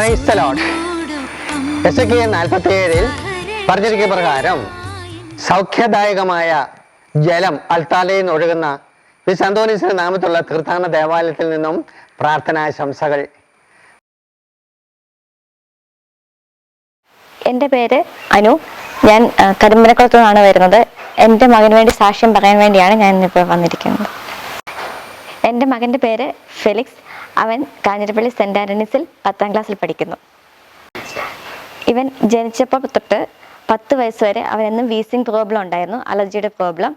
ക്രൈസ്തലോട്ട് S K നാൽപ്പത്തി ഏഴിൽ പറഞ്ഞിരിക്കുന്ന പ്രകാരം സൗഖ്യദായകമായ ജലം അൽത്താലയിൽ നിന്ന് ഒഴുകുന്ന വിശുദ്ധ അന്തോണീസിന്റെ നാമത്തുള്ള തീർത്ഥാടന ദേവാലയത്തിൽ നിന്നും പ്രാർത്ഥനാശംസകൾ എന്റെ പേര് അനു. ഞാൻ കരിമ്പനക്കുളത്തു നിന്നാണ് വരുന്നത്. എന്റെ മകന് വേണ്ടി സാക്ഷ്യം പറയാൻ വേണ്ടിയാണ് ഞാൻ ഇന്നിപ്പോൾ വന്നിരിക്കുന്നത്. എന്റെ മകന്റെ പേര് ഫെലിക്സ്. അവൻ കാഞ്ഞിരപ്പള്ളി സെന്റ് ആന്റണീസിൽ പത്താം ക്ലാസ്സിൽ പഠിക്കുന്നു. ഇവൻ ജനിച്ചപ്പോൾ തൊട്ട് പത്ത് വയസ്സ് വരെ അവനെന്നും വീസിങ് പ്രോബ്ലം ഉണ്ടായിരുന്നു അലർജിയുടെ പ്രോബ്ലം.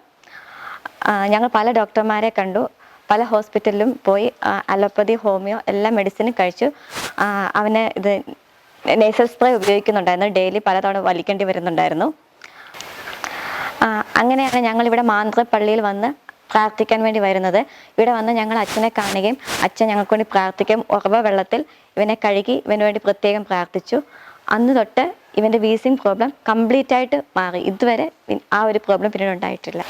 ഞങ്ങൾ പല ഡോക്ടർമാരെ കണ്ടു പല ഹോസ്പിറ്റലിലും പോയി അലോപ്പതി ഹോമിയോ എല്ലാ മെഡിസിനും കഴിച്ചു. അവനെ ഇത് നേസൽ സ്പ്രേ ഉപയോഗിക്കുന്നുണ്ടായിരുന്നു ഡെയിലി പലതവണ വലിക്കേണ്ടി വരുന്നുണ്ടായിരുന്നു. അങ്ങനെയാണ് ഞങ്ങൾ ഇവിടെ മാന്ത്രപ്പള്ളിയിൽ വന്ന് പ്രാർത്ഥിക്കാൻ വേണ്ടി വരുന്നത്. ഇവിടെ വന്ന് ഞങ്ങൾ അച്ഛനെ കാണുകയും അച്ഛൻ ഞങ്ങൾക്ക് വേണ്ടി പ്രാർത്ഥിക്കുകയും ഉറവ വെള്ളത്തിൽ ഇവനെ കഴുകി ഇവന് വേണ്ടി പ്രത്യേകം പ്രാർത്ഥിച്ചു. അന്ന് തൊട്ട് ഇവന്റെ വീസിങ് പ്രോബ്ലം കംപ്ലീറ്റ് ആയിട്ട് മാറി. ഇതുവരെ ആ ഒരു പ്രോബ്ലം പിന്നീട് ഉണ്ടായിട്ടില്ല.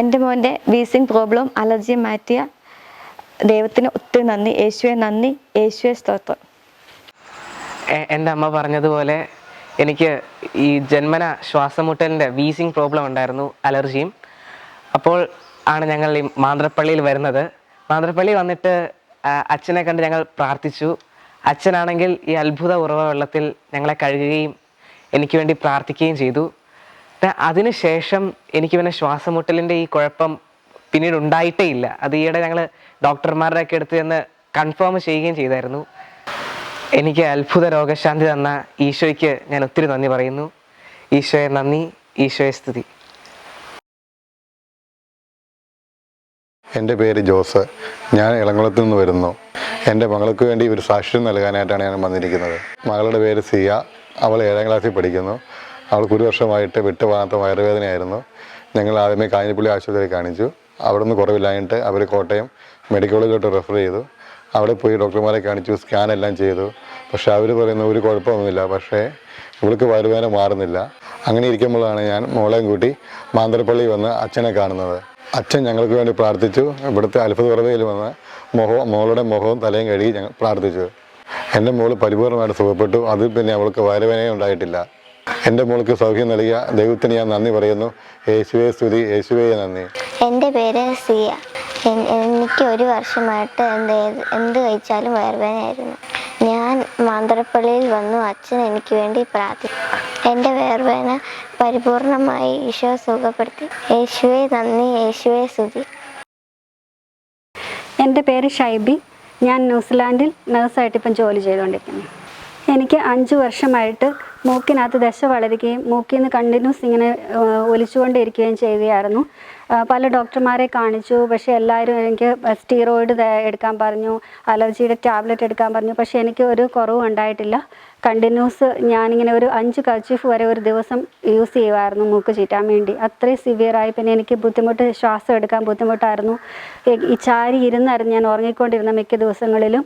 എന്റെ മോന്റെ വീസിങ് പ്രോബ്ലം അലർജിയും മാറ്റിയ ദൈവത്തിന് ഒത്തിരി നന്ദി. യേശുവെ നന്ദി. യേശുവെ സ്തോത്രം. എന്റെ അമ്മ പറഞ്ഞതുപോലെ എനിക്ക് ഈ ജന്മന ശ്വാസമുട്ടലിന്റെ വീസിങ് പ്രോബ്ലം ഉണ്ടായിരുന്നു അലർജിയും. അപ്പോൾ ആണ് ഞങ്ങൾ ഈ മാന്ത്രപ്പള്ളിയിൽ വരുന്നത്. മാന്ത്രപ്പള്ളി വന്നിട്ട് അച്ഛനെ കണ്ട് ഞങ്ങൾ പ്രാർത്ഥിച്ചു. അച്ഛനാണെങ്കിൽ ഈ അത്ഭുത ഉറവ വെള്ളത്തിൽ ഞങ്ങളെ കഴുകുകയും എനിക്ക് വേണ്ടി പ്രാർത്ഥിക്കുകയും ചെയ്തു. അതിനുശേഷം എനിക്ക് പിന്നെ ശ്വാസമുട്ടലിന്റെ ഈ കുഴപ്പം പിന്നീട് ഉണ്ടായിട്ടേ ഇല്ല. അത് ഈയിടെ ഞങ്ങൾ ഡോക്ടർമാരുടെ ഒക്കെ അടുത്ത് ചെന്ന് കൺഫേം ചെയ്യുകയും ചെയ്തായിരുന്നു. എനിക്ക് അത്ഭുത രോഗശാന്തി തന്ന ഈശോയ്ക്ക് ഞാൻ ഒത്തിരി നന്ദി പറയുന്നു. ഈശോയെ നന്ദി ഈശോയെ സ്തുതി. എന്റെ പേര് ജോസ്. ഞാൻ ഇളങ്കുളത്ത് നിന്ന് വരുന്നു. എന്റെ മകൾക്ക് വേണ്ടി ഒരു സാക്ഷ്യം നൽകാനായിട്ടാണ് ഞാൻ വന്നിരിക്കുന്നത്. മകളുടെ പേര് സിയ. അവൾ ഏഴാം ക്ലാസ്സിൽ പഠിക്കുന്നു. അവൾക്ക് ഒരു വർഷമായിട്ട് വിട്ടുപോകാത്ത വയറുവേദനയായിരുന്നു. ഞങ്ങൾ ആദ്യമേ കാഞ്ഞിരപ്പള്ളി ആശുപത്രിയിൽ കാണിച്ചു. അവിടെ നിന്ന് കുറവില്ലായിട്ട് അവർ കോട്ടയം മെഡിക്കൽ കോളേജിലോട്ട് റെഫർ ചെയ്തു. അവിടെ പോയി ഡോക്ടർമാരെ കാണിച്ചു സ്കാൻ എല്ലാം ചെയ്തു. പക്ഷേ അവർ പറയുന്ന ഒരു കുഴപ്പമൊന്നുമില്ല. പക്ഷേ ഇവൾക്ക് വയറുവേദന മാറുന്നില്ല. അങ്ങനെ ഇരിക്കുമ്പോഴാണ് ഞാൻ മോളെയും കൂട്ടി മാന്തരപ്പള്ളി വന്ന് അച്ഛനെ കാണുന്നത്. അച്ഛൻ ഞങ്ങൾക്ക് വേണ്ടി പ്രാർത്ഥിച്ചു. ഇവിടുത്തെ അത്ഭുത കുറവയിൽ വന്ന് മുഖവും മോളുടെ മുഖവും തലയും കഴുകി ഞങ്ങൾ പ്രാർത്ഥിച്ചു. എന്റെ മോൾ പരിപൂർണമായിട്ട് സുഖപ്പെട്ടു. അതിൽ പിന്നെ അവൾക്ക് വരവേനയും ഉണ്ടായിട്ടില്ല. എന്റെ മോൾക്ക് സൗഖ്യം നൽകിയ ദൈവത്തിന് ഞാൻ നന്ദി പറയുന്നു. യേശുവേ സ്തുതി യേശുവേ നന്ദി. എന്റെ പേര് സിയ. എനിക്ക് ഒരു വർഷമായിട്ട് എന്ത് എന്ത് കഴിച്ചാലും വയറുവേദനയായിരുന്നു. ഞാൻ മാന്തരപ്പള്ളിയിൽ വന്നു അച്ഛൻ എനിക്ക് വേണ്ടി പ്രാർത്ഥിച്ചു എന്റെ വേർവേന പരിപൂർണമായി ഈശോ സുഖപ്പെടുത്തി. യേശുവെ നന്ദി യേശുവെ സ്തുതി. എന്റെ പേര് ഷൈബി. ഞാൻ ന്യൂസിലാൻഡിൽ നഴ്സായിട്ട് ഇപ്പം ജോലി ചെയ്തുകൊണ്ടിരിക്കുന്നു. എനിക്ക് അഞ്ച് വർഷമായിട്ട് മൂക്കിനകത്ത് ദശ വളരുകയും മൂക്കിൽ നിന്ന് കണ്ടിന്യൂസ് ഇങ്ങനെ ഒലിച്ചുകൊണ്ടിരിക്കുകയും ചെയ്യുകയായിരുന്നു. പല ഡോക്ടർമാരെ കാണിച്ചു. പക്ഷേ എല്ലാവരും എനിക്ക് സ്റ്റീറോയിഡ് എടുക്കാൻ പറഞ്ഞു അലർജിയുടെ ടാബ്ലറ്റ് എടുക്കാൻ പറഞ്ഞു. പക്ഷേ എനിക്ക് ഒരു കുറവും ഉണ്ടായിട്ടില്ല. കണ്ടിന്യൂസ് ഞാനിങ്ങനെ ഒരു അഞ്ച് കർച്ചീഫ് വരെ ഒരു ദിവസം യൂസ് ചെയ്യുമായിരുന്നു മൂക്ക് ചീറ്റാൻ വേണ്ടി. അത്രയും സിവിയറായി പിന്നെ എനിക്ക് ബുദ്ധിമുട്ട് ശ്വാസം എടുക്കാൻ ബുദ്ധിമുട്ടായിരുന്നു. ഈ- ഈ ചാരി ഇരുന്നായിരുന്നു ഞാൻ ഉറങ്ങിക്കൊണ്ടിരുന്ന മിക്ക ദിവസങ്ങളിലും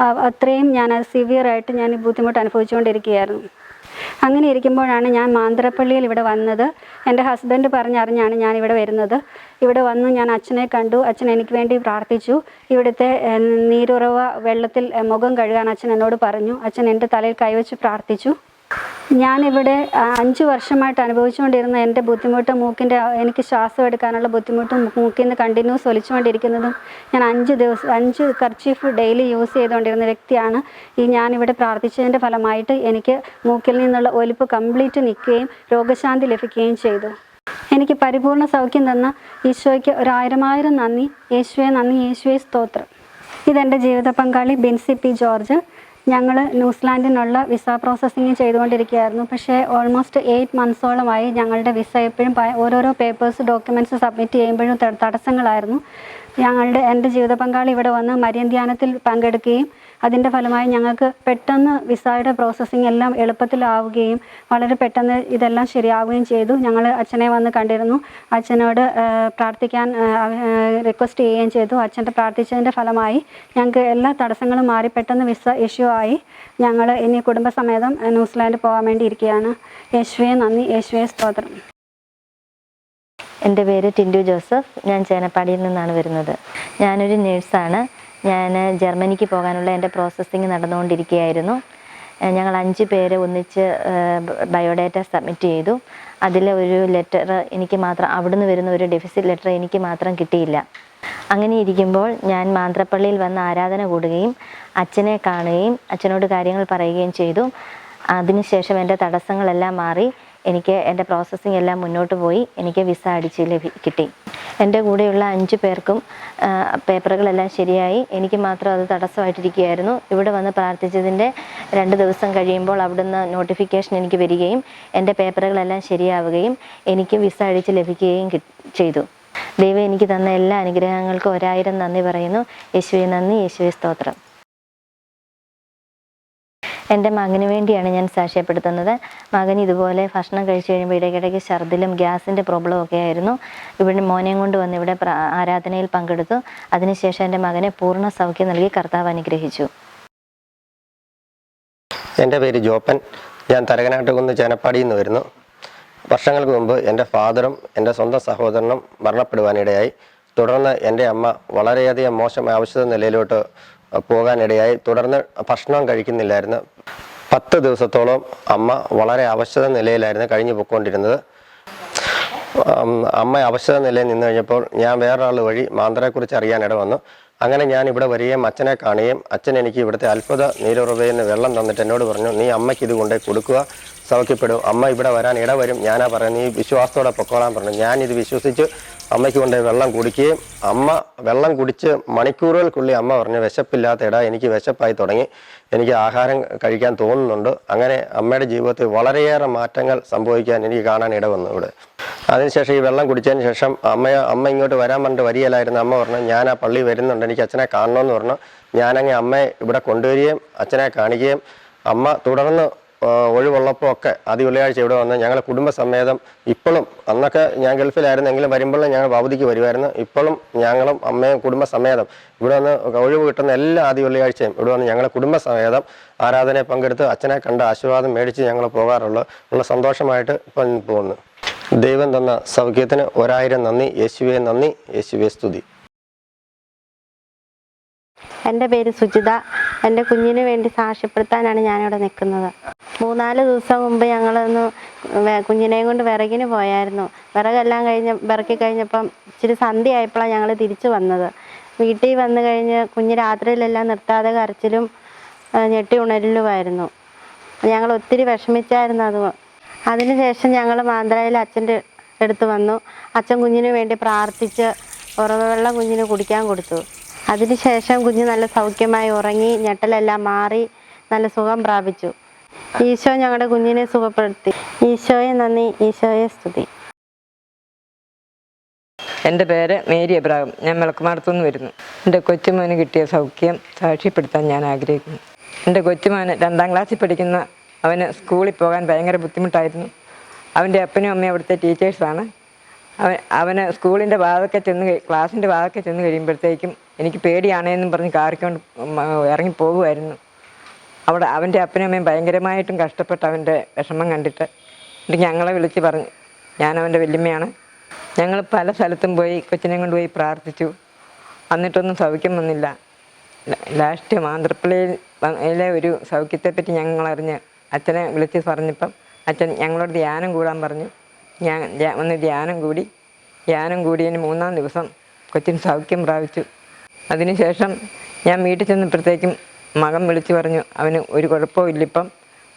അത്രയും ഞാൻ സിവിയറായിട്ട് ഞാൻ ബുദ്ധിമുട്ട് അനുഭവിച്ചുകൊണ്ടിരിക്കുകയായിരുന്നു. അങ്ങനെ ഇരിക്കുമ്പോഴാണ് ഞാൻ മാന്തരപ്പള്ളിയിൽ ഇവിടെ വന്നത്. എന്റെ ഹസ്ബൻഡ് പറഞ്ഞറിഞ്ഞാണ് ഞാൻ ഇവിടെ വരുന്നത്. ഇവിടെ വന്നു ഞാൻ അച്ഛനെ കണ്ടു. അച്ഛൻ എനിക്ക് വേണ്ടി പ്രാർത്ഥിച്ചു. ഇവിടുത്തെ നീരുറവ വെള്ളത്തിൽ മുഖം കഴുകാൻ അച്ഛൻ എന്നോട് പറഞ്ഞു. അച്ഛൻ എന്റെ തലയിൽ കൈവച്ച് പ്രാർത്ഥിച്ചു. ഞാനിവിടെ അഞ്ച് വർഷമായിട്ട് അനുഭവിച്ചുകൊണ്ടിരുന്ന എന്റെ ബുദ്ധിമുട്ട് മൂക്കിന്റെ എനിക്ക് ശ്വാസം എടുക്കാനുള്ള ബുദ്ധിമുട്ടും മൂക്കിൽ നിന്ന് കണ്ടിന്യൂസ് ഒലിച്ചുകൊണ്ടിരിക്കുന്നതും ഞാൻ അഞ്ച് ദിവസം അഞ്ച് കർച്ചീഫ് ഡെയിലി യൂസ് ചെയ്തുകൊണ്ടിരുന്ന വ്യക്തിയാണ്. ഈ ഞാനിവിടെ പ്രാർത്ഥിച്ചതിന്റെ ഫലമായിട്ട് എനിക്ക് മൂക്കിൽ നിന്നുള്ള ഒലിപ്പ് കംപ്ലീറ്റ് നിൽക്കുകയും രോഗശാന്തി ലഭിക്കുകയും ചെയ്തു. എനിക്ക് പരിപൂർണ സൗഖ്യം തന്ന ഈശോയ്ക്ക് ഒരായിരമായിരം നന്ദി. യേശുവെ നന്ദി യേശുവെ സ്തോത്രം. ഇതെന്റെ ജീവിത പങ്കാളി ബിൻസി പി ജോർജ്. ഞങ്ങൾ ന്യൂസിലാൻഡിനുള്ള വിസ പ്രോസസ്സിങ് ചെയ്തുകൊണ്ടിരിക്കുകയായിരുന്നു. പക്ഷേ ഓൾമോസ്റ്റ് എയ്റ്റ് മന്ത്സോളമായി ഞങ്ങളുടെ വിസ എപ്പോഴും ഓരോരോ പേപ്പേഴ്സ് ഡോക്യുമെന്റ്സ് സബ്മിറ്റ് ചെയ്യുമ്പോഴും തടസ്സങ്ങളായിരുന്നു. ഞങ്ങളുടെ എന്റെ ജീവിത പങ്കാളി ഇവിടെ വന്ന് മരിയൻ ധ്യാനത്തിൽ പങ്കെടുക്കുകയും അതിന്റെ ഫലമായി ഞങ്ങൾക്ക് പെട്ടെന്ന് വിസയുടെ പ്രോസസ്സിംഗ് എല്ലാം എളുപ്പത്തിലാവുകയും വളരെ പെട്ടെന്ന് ഇതെല്ലാം ശരിയാവുകയും ചെയ്തു. ഞങ്ങൾ അച്ഛനെ വന്ന് കണ്ടിരുന്നു. അച്ഛനോട് പ്രാർത്ഥിക്കാൻ റിക്വസ്റ്റ് ചെയ്യുകയും ചെയ്തു. അച്ഛന്റെ പ്രാർത്ഥിച്ചതിന്റെ ഫലമായി ഞങ്ങൾക്ക് എല്ലാ തടസ്സങ്ങളും മാറി പെട്ടെന്ന് വിസ ഇഷ്യൂ ആയി. ഞങ്ങൾ ഇനി കുടുംബസമേതം ന്യൂസിലാൻഡ് പോകാൻ വേണ്ടി ഇരിക്കുകയാണ് യേശുവെ നന്ദി. യേശുവെ സ്തോത്രം. എന്റെ പേര് ടിൻഡു ജോസഫ്. ഞാൻ ചേനപ്പാടിയിൽ നിന്നാണ് വരുന്നത്. ഞാനൊരു നേഴ്സാണ്. ഞാൻ ജർമ്മനിക്ക് പോകാനുള്ള എന്റെ പ്രോസസ്സിങ് നടന്നുകൊണ്ടിരിക്കുകയായിരുന്നു. ഞങ്ങൾ അഞ്ച് പേര് ഒന്നിച്ച് ബയോഡാറ്റ സബ്മിറ്റ് ചെയ്തു. അതിലെ ഒരു ലെറ്റർ എനിക്ക് മാത്രം അവിടുന്ന് വരുന്ന ഒരു ഡെഫിസിറ്റ് ലെറ്റർ എനിക്ക് മാത്രം കിട്ടിയില്ല. അങ്ങനെ ഇരിക്കുമ്പോൾ ഞാൻ മാന്ത്രപ്പള്ളിയിൽ വന്ന് ആരാധന കൂടുകയും അച്ഛനെ കാണുകയും അച്ഛനോട് കാര്യങ്ങൾ പറയുകയും ചെയ്തു. അതിനുശേഷം എന്റെ തടസ്സങ്ങളെല്ലാം മാറി. എനിക്ക് എന്റെ പ്രോസസ്സിംഗ് എല്ലാം മുന്നോട്ട് പോയി. എനിക്ക് വിസ അടിച്ച് ലഭി കിട്ടി. എന്റെ കൂടെയുള്ള അഞ്ച് പേർക്കും പേപ്പറുകളെല്ലാം ശരിയായി. എനിക്ക് മാത്രം അത് തടസ്സമായിട്ടിരിക്കുകയായിരുന്നു. ഇവിടെ വന്ന് പ്രാർത്ഥിച്ചതിന്റെ രണ്ട് ദിവസം കഴിയുമ്പോൾ അവിടുന്ന് നോട്ടിഫിക്കേഷൻ എനിക്ക് വരികയും എന്റെ പേപ്പറുകളെല്ലാം ശരിയാവുകയും എനിക്ക് വിസ അടിച്ച് ലഭിക്കുകയും ചെയ്തു. ദൈവം എനിക്ക് തന്ന എല്ലാ അനുഗ്രഹങ്ങൾക്കും ഒരായിരം നന്ദി പറയുന്നു. യേശുവെ നന്ദി യേശുവെ സ്തോത്രം. എന്റെ മകന് വേണ്ടിയാണ് ഞാൻ സാക്ഷ്യപ്പെടുത്തുന്നത്. മകൻ ഇതുപോലെ ഭക്ഷണം കഴിച്ചു കഴിയുമ്പോൾ ഇടയ്ക്കിടയ്ക്ക് ഛർദിലും ഗ്യാസിന്റെ പ്രോബ്ലം ഒക്കെ ആയിരുന്നു. ഇവിടെ മോനെയും കൊണ്ട് വന്ന് ഇവിടെ ആരാധനയിൽ പങ്കെടുത്തു. അതിനുശേഷം എന്റെ മകനെ പൂർണ സൗഖ്യം നൽകി കർത്താവ് അനുഗ്രഹിച്ചു. എന്റെ പേര് ജോപ്പൻ. ഞാൻ തരകനാട്ടുകുന്ന് ചേനപ്പാടിയിൽ നിന്ന് വരുന്നു. വർഷങ്ങൾക്ക് മുമ്പ് എന്റെ ഫാദറും എന്റെ സ്വന്തം സഹോദരനും മരണപ്പെടുവാനിടയായി. തുടർന്ന് എന്റെ അമ്മ വളരെയധികം മോശം ആവശ്യത നിലയിലോട്ട് പോകാനിടയായി. തുടർന്ന് ഭക്ഷണം കഴിക്കുന്നില്ലായിരുന്നു. പത്ത് ദിവസത്തോളം അമ്മ വളരെ അവശത നിലയിലായിരുന്നു കഴിഞ്ഞു പോയിക്കൊണ്ടിരുന്നത്. അമ്മ അവശത നിലയിൽ നിന്ന് കഴിഞ്ഞപ്പോൾ ഞാൻ വേറൊരാൾ വഴി മാന്തരെക്കുറിച്ച് അറിയാനിട വന്നു അങ്ങനെ ഞാൻ ഇവിടെ വരികയും അച്ഛനെ കാണുകയും അച്ഛൻ എനിക്ക് ഇവിടുത്തെ അത്ഭുത നീരുറവയെന്ന് വെള്ളം തന്നിട്ട് എന്നോട് പറഞ്ഞു നീ അമ്മയ്ക്ക് ഇത് കൊണ്ടേ കൊടുക്കുക സൗഖ്യപ്പെടും. അമ്മ ഇവിടെ വരാൻ ഇടവരും. ഞാനാ പറയുന്നത്. നീ വിശ്വാസത്തോടെ പൊക്കോളാൻ പറഞ്ഞു. ഞാനിത് വിശ്വസിച്ച്. അമ്മയ്ക്ക് കൊണ്ട് വെള്ളം കുടിക്കുകയും അമ്മ വെള്ളം കുടിച്ച് മണിക്കൂറുകൾക്കുള്ളിൽ അമ്മ പറഞ്ഞു വിശപ്പില്ലാത്ത എനിക്ക് വിശപ്പായി തുടങ്ങി. എനിക്ക് ആഹാരം കഴിക്കാൻ തോന്നുന്നുണ്ട്. അങ്ങനെ അമ്മയുടെ ജീവിതത്തിൽ വളരെയേറെ മാറ്റങ്ങൾ സംഭവിക്കാൻ എനിക്ക് കാണാൻ ഇട വന്നു ഇവിടെ. അതിനുശേഷം ഈ വെള്ളം കുടിച്ചതിന് ശേഷം അമ്മ അമ്മ ഇങ്ങോട്ട് വരാൻ പറഞ്ഞിട്ട് വരികയില്ലായിരുന്നു. അമ്മ പറഞ്ഞു ഞാൻ ആ പള്ളി വരുന്നുണ്ട്. എനിക്ക് അച്ഛനെ കാണണമെന്ന് പറഞ്ഞു. ഞാനങ്ങ് അമ്മയെ ഇവിടെ കൊണ്ടുവരികയും അച്ഛനെ കാണിക്കുകയും അമ്മ തുടർന്ന് ഒഴിവുള്ളപ്പോൾ ഒക്കെ ആദ്യ വെള്ളിയാഴ്ച ഇവിടെ വന്ന് ഞങ്ങളുടെ കുടുംബസമേതം ഇപ്പോഴും അന്നൊക്കെ ഞാൻ ഗൾഫിലായിരുന്നെങ്കിലും വരുമ്പോഴും ഞങ്ങൾ അവധിക്ക് വരുമായിരുന്നു. ഇപ്പോഴും ഞങ്ങളും അമ്മയും കുടുംബസമേതം ഇവിടെ വന്ന് ഒഴിവ് കിട്ടുന്ന എല്ലാ ആദ്യ വെള്ളിയാഴ്ചയും ഇവിടെ വന്ന് ഞങ്ങളുടെ കുടുംബസമേതം ആരാധനയെ പങ്കെടുത്ത് അച്ഛനെ കണ്ട് ആശീർവാദം മേടിച്ച് ഞങ്ങൾ പോകാറുള്ളു. ഉള്ള സന്തോഷമായിട്ട് ഇപ്പം പോകുന്നു. ദൈവം തന്ന സൗഖ്യത്തിന് ഒരായിരം നന്ദി. യേശുവെ നന്ദി. യേശുവെ സ്തുതി. എന്റെ പേര് സുജിത. എന്റെ കുഞ്ഞിന് വേണ്ടി സാക്ഷ്യപ്പെടുത്താനാണ് ഞാനിവിടെ നിൽക്കുന്നത്. മൂന്നാൽ ദിവസം മുമ്പ് ഞങ്ങളൊന്ന് കുഞ്ഞിനെയും കൊണ്ട് വിറകിന് പോയായിരുന്നു. വിറകെല്ലാം കഴിഞ്ഞ് വിറക്കി കഴിഞ്ഞപ്പം ഇച്ചിരി സന്ധ്യ ആയപ്പോഴാണ് ഞങ്ങൾ തിരിച്ചു വന്നത്. വീട്ടിൽ വന്നു കഴിഞ്ഞ് കുഞ്ഞ് രാത്രിയിലെല്ലാം നിർത്താതെ കരച്ചിലും ഞെട്ടി ഉണരലുമായിരുന്നു. ഞങ്ങൾ ഒത്തിരി വിഷമിച്ചായിരുന്നു അത്. അതിനുശേഷം ഞങ്ങൾ മാന്ത്രയിൽ അച്ഛന്റെ അടുത്ത് വന്നു. അച്ഛൻ കുഞ്ഞിന് വേണ്ടി പ്രാർത്ഥിച്ച് ഉറവവെള്ളം കുഞ്ഞിന് കുടിക്കാൻ കൊടുത്തു. അതിനുശേഷം കുഞ്ഞ് നല്ല സൗഖ്യമായി ഉറങ്ങി ഞെട്ടലെല്ലാം മാറി നല്ല സുഖം പ്രാപിച്ചു. ഈശോ ഞങ്ങളുടെ കുഞ്ഞിനെ സുഖപ്പെടുത്തി. ഈശോയെ നന്ദി ഈശോയെ സ്തുതി. എന്റെ പേര് മേരി എബ്രാഹിം. ഞാൻ വിളക്കുമാടത്തു നിന്ന് വരുന്നു. എന്റെ കൊച്ചുമോന് കിട്ടിയ സൗഖ്യം സാക്ഷ്യപ്പെടുത്താൻ ഞാൻ ആഗ്രഹിക്കുന്നു. എന്റെ കൊച്ചുമോന് രണ്ടാം ക്ലാസ്സിൽ പഠിക്കുന്ന അവന് സ്കൂളിൽ പോകാൻ ഭയങ്കര ബുദ്ധിമുട്ടായിരുന്നു. അവന്റെ അപ്പനും അമ്മയും അവിടുത്തെ ടീച്ചേഴ്സാണ്. അവൻ അവന് സ്കൂളിന്റെ ഭാഗത്തൊക്കെ ചെന്ന് ക്ലാസ്സിന്റെ ഭാഗത്തൊക്കെ ചെന്ന് കഴിയുമ്പോഴത്തേക്കും എനിക്ക് പേടിയാണേന്നും പറഞ്ഞ് കാറിക്കൊണ്ട് ഇറങ്ങി പോകുമായിരുന്നു അവിടെ അവന്റെ അപ്പനും അമ്മയും ഭയങ്കരമായിട്ടും കഷ്ടപ്പെട്ട് അവന്റെ വിഷമം കണ്ടിട്ട് എന്നിട്ട് ഞങ്ങളെ വിളിച്ച് പറഞ്ഞു ഞാൻ അവന്റെ വല്യമ്മയാണ്. ഞങ്ങൾ പല സ്ഥലത്തും പോയി കൊച്ചിനെ കൊണ്ടുപോയി പ്രാർത്ഥിച്ചു. എന്നിട്ടൊന്നും സൗഖ്യം വന്നില്ല. ലാസ്റ്റ് ആന്ധ്രപ്രദേശിലെ ഒരു സൗഖ്യത്തെപ്പറ്റി ഞങ്ങൾ അറിഞ്ഞ് അച്ഛനെ വിളിച്ച് പറഞ്ഞപ്പം അച്ഛൻ ഞങ്ങളോട് ധ്യാനം കൂടാൻ പറഞ്ഞു. ഞാൻ ഒന്ന് ധ്യാനം കൂടി. ധ്യാനം കൂടിയതിന് മൂന്നാം ദിവസം കൊച്ചിന് സൗഖ്യം പ്രാപിച്ചു. അതിനുശേഷം ഞാൻ വീട്ടിൽ ചെന്നപ്പോഴത്തേക്കും മകൻ വിളിച്ചു പറഞ്ഞു അവന് ഒരു കുഴപ്പമില്ല ഇപ്പം.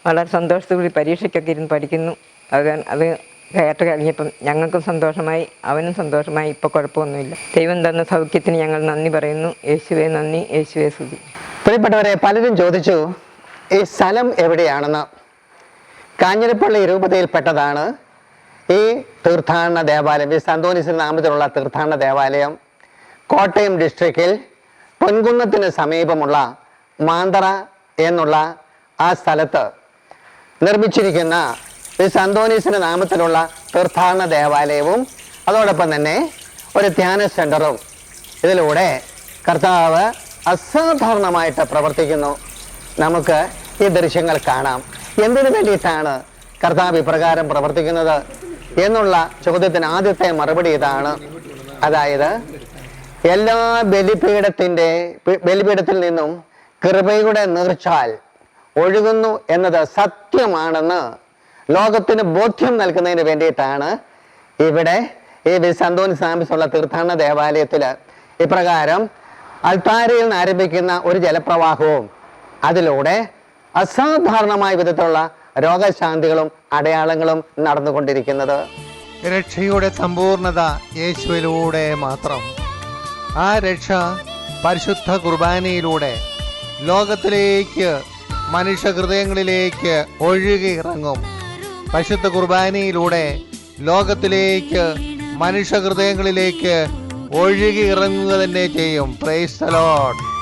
വളരെ സന്തോഷത്തോടെ പരീക്ഷയ്ക്കൊക്കെ ഇരുന്ന് പഠിക്കുന്നു. അത് അത് കേട്ട് കഴിഞ്ഞപ്പം ഞങ്ങൾക്കും സന്തോഷമായി അവനും സന്തോഷമായി. ഇപ്പോൾ കുഴപ്പമൊന്നുമില്ല. ദൈവം തന്ന സൗഖ്യത്തിന് ഞങ്ങൾ നന്ദി പറയുന്നു. യേശുവേ നന്ദി യേശുവേ സ്തുതി. പ്രിയപ്പെട്ടവരെ പലരും ചോദിച്ചു ഈ സ്ഥലം എവിടെയാണെന്ന്? കാഞ്ഞിരപ്പള്ളി രൂപതയിൽപ്പെട്ടതാണ്. ഈ തീർത്ഥാടന ദേവാലയം ഈ സന്തോനിസ് നാമത്തിലുള്ള തീർത്ഥാടന ദേവാലയം കോട്ടയം ഡിസ്ട്രിക്റ്റിൽ പൊൻകുന്നത്തിന് സമീപമുള്ള മാന്തറ എന്നുള്ള ആ സ്ഥലത്ത് നിർമ്മിച്ചിരിക്കുന്ന ഈ സന്തോനീസിന്റെ നാമത്തിലുള്ള തീർത്ഥാടന ദേവാലയവും അതോടൊപ്പം തന്നെ ഒരു ധ്യാന സെന്ററും. ഇതിലൂടെ കർത്താവ് അസാധാരണമായിട്ട് പ്രവർത്തിക്കുന്നു. നമുക്ക് ഈ ദൃശ്യങ്ങൾ കാണാം. എന്തിനു വേണ്ടിയിട്ടാണ് കർത്താവ് ഇപ്രകാരം പ്രവർത്തിക്കുന്നത്? എന്നുള്ള ചോദ്യത്തിന് ആദ്യത്തെ മറുപടി ഇതാണ്. അതായത് എല്ലാ ബലിപീഠത്തിന്റെ ബലിപീഠത്തിൽ നിന്നും കൃപയുടെ നീർച്ചാൽ ഒഴുകുന്നു എന്നത് സത്യമാണെന്ന് ലോകത്തിന് ബോധ്യം നൽകുന്നതിന് വേണ്ടിയിട്ടാണ് ഇവിടെ ഈ വിസന്തോനി സ്വാമിസുള്ള തീർത്ഥാടന ദേവാലയത്തിൽ ഇപ്രകാരം അൾത്താരയിൽ നിന്ന് ആരംഭിക്കുന്ന ഒരു ജലപ്രവാഹവും അതിലൂടെ അസാധാരണമായ വിധത്തിലുള്ള രോഗശാന്തികളും അടയാളങ്ങളും നടന്നുകൊണ്ടിരിക്കുന്നത്. രക്ഷയുടെ സമ്പൂർണത യേശുവിലൂടെ മാത്രം. ആ രക്ഷ പരിശുദ്ധ കുർബാനയിലൂടെ ലോകത്തിലേക്ക് മനുഷ്യ ഹൃദയങ്ങളിലേക്ക് ഒഴുകി ഇറങ്ങും. പരിശുദ്ധ കുർബാനയിലൂടെ ലോകത്തിലേക്ക് മനുഷ്യ ഹൃദയങ്ങളിലേക്ക് ഒഴുകി ഇറങ്ങുക തന്നെ ചെയ്യും. Price load